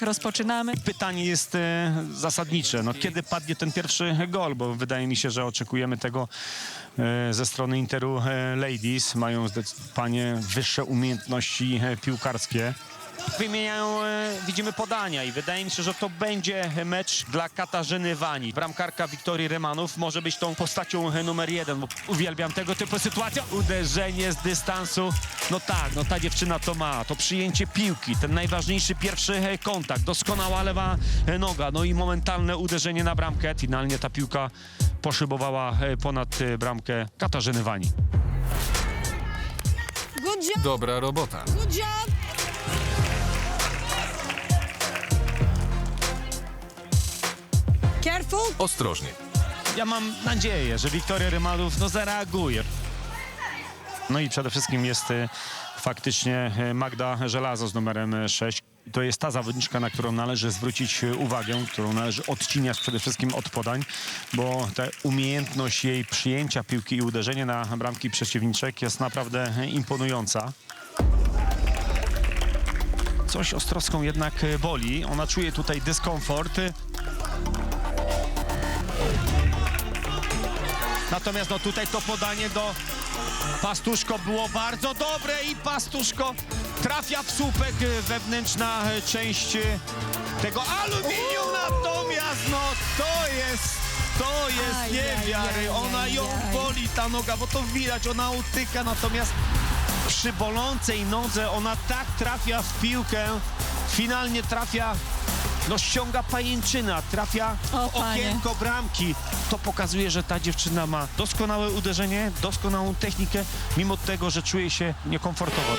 Rozpoczynamy. Pytanie jest e, zasadnicze. No, kiedy padnie ten pierwszy gol? Bo wydaje mi się, że oczekujemy tego e, ze strony Interu e, Ladies. Mają zdecydowanie wyższe umiejętności e, piłkarskie. Wymieniają, e, widzimy podania i wydaje mi się, że to będzie mecz dla Katarzyny Wani. Bramkarka Wiktorii Remanów może być tą postacią e, numer jeden, bo uwielbiam tego typu sytuacje. Uderzenie z dystansu, no tak, no ta dziewczyna to ma, to przyjęcie piłki, ten najważniejszy pierwszy e, kontakt, doskonała lewa noga, no i momentalne uderzenie na bramkę. Finalnie ta piłka poszybowała ponad bramkę Katarzyny Wani. Good job, Dobra robota. good job. Careful. Ostrożnie. Ja mam nadzieję, że Wiktoria Rymalów no, zareaguje. No i przede wszystkim jest e, faktycznie e, Magda Żelazo z numerem 6. To jest ta zawodniczka, na którą należy zwrócić e, uwagę, którą należy odciniać przede wszystkim od podań, bo ta umiejętność jej przyjęcia piłki i uderzenie na bramki przeciwniczek jest naprawdę imponująca. Coś Ostrowską jednak boli. Ona czuje tutaj dyskomfort. Natomiast no tutaj to podanie do Pastuszko było bardzo dobre i Pastuszko trafia w słupek y, wewnętrzna y, część y, tego aluminium. Natomiast no to jest, to jest Aj, nie aj, wiary. aj, Ona ją aj. boli ta noga, bo to widać, ona utyka, natomiast przy bolącej nodze ona tak trafia w piłkę, finalnie trafia, no ściąga pajęczyna, trafia O, w panie. okienko bramki. To pokazuje, że ta dziewczyna ma doskonałe uderzenie, doskonałą technikę, mimo tego, że czuje się niekomfortowo.